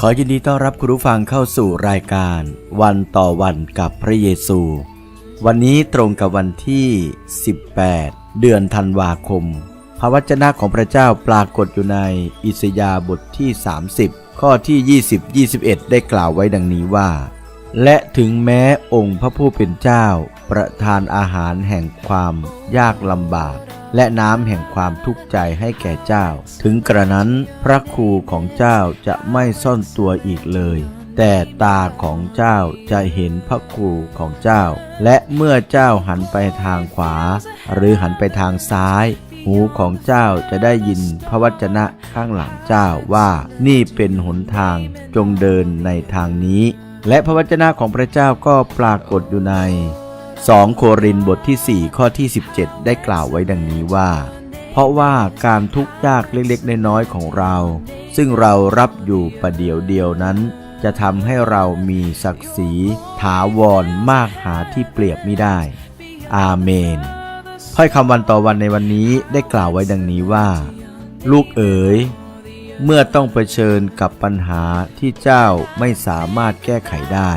ขอยินดีต้อนรับคุณผู้ฟังเข้าสู่รายการ วันต่อวันกับพระเยซู วันนี้ตรงกับวันที่ 18 เดือนธันวาคม พระวจนะของพระเจ้าปรากฏอยู่ในอิสยาห์บทที่ 30 ข้อที่ 20-21 ได้กล่าวไว้ดังนี้ว่า และถึงแม้องค์พระผู้เป็นเจ้า ประทานอาหารแห่งความยากลำบาก และน้ำแห่งความทุกข์ใจให้แก่เจ้า ถึงกระนั้นพระครูของเจ้าจะไม่ซ่อนตัวอีกเลย แต่ตาของเจ้าจะเห็นพระครูของเจ้า และเมื่อเจ้าหันไปทางขวา หรือหันไปทางซ้าย หูของเจ้าจะได้ยินพระวจนะข้างหลังเจ้าว่านี่เป็นหนทางจงเดินในทางนี้ และพระวจนะของพระเจ้าก็ปรากฏอยู่ใน 2 โครินบทที่ 4 ข้อที่ 17 ได้กล่าวไว้ดังนี้ว่า เพราะว่าการทุกข์ยากเล็กๆน้อยๆของเรา ซึ่งเรารับอยู่ประเดี๋ยวเดียวนั้น จะทำให้เรามีศักดิ์ศรีถาวรมากหาที่เปรียบไม่ได้ อาเมนถ้อยคำวันต่อวันในวันนี้ได้กล่าวไว้ดังนี้ว่า ลูกเอ๋ยเมื่อต้องเผชิญกับปัญหาที่เจ้าไม่สามารถแก้ไขได้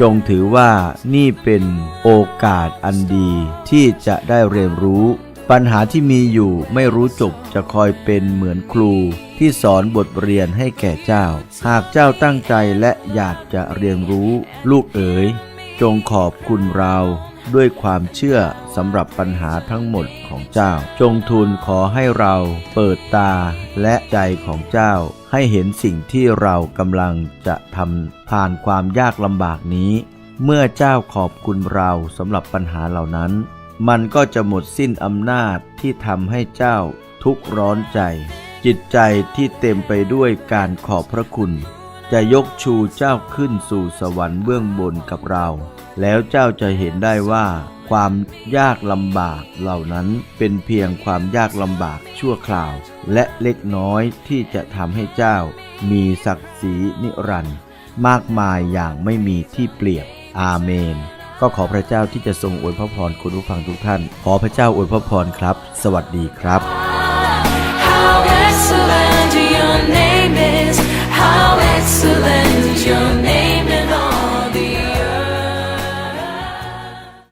จงถือว่านี่เป็นโอกาสอันดีที่จะได้เรียนรู้ ปัญหาที่มีอยู่ไม่รู้จบจะคอยเป็นเหมือนครู ที่สอนบทเรียนให้แก่เจ้า หากเจ้าตั้งใจและอยากจะเรียนรู้ ลูกเอ๋ย จงขอบคุณเรา ด้วยความเชื่อสำหรับปัญหาทั้งหมดของเจ้า จงทูลขอให้เราเปิดตาและใจของเจ้า ให้เห็นสิ่งที่เรากำลังจะทำผ่านความยากลำบากนี้ เมื่อเจ้าขอบคุณเราสำหรับปัญหาเหล่านั้น มันก็จะหมดสิ้นอำนาจที่ทำให้เจ้าทุกข์ร้อนใจ จิตใจที่เต็มไปด้วยการขอบพระคุณ จะยกชูเจ้าขึ้นสู่สวรรค์เบื้องบนกับเรา แล้วเจ้าจะเห็นได้ว่า ความยากลำบากเหล่านั้นเป็นเพียงความยากลำบากชั่วคราว และเล็กน้อยที่จะทำให้เจ้า มีศักดิ์ศรีนิรันดร์มากมายอย่างไม่มีที่เปรียบ อาเมน ก็ขอพระเจ้าที่จะทรงอวยพระพรคุณผู้ฟังทุกท่าน ขอพระเจ้าอวยพระพรครับ สวัสดีครับ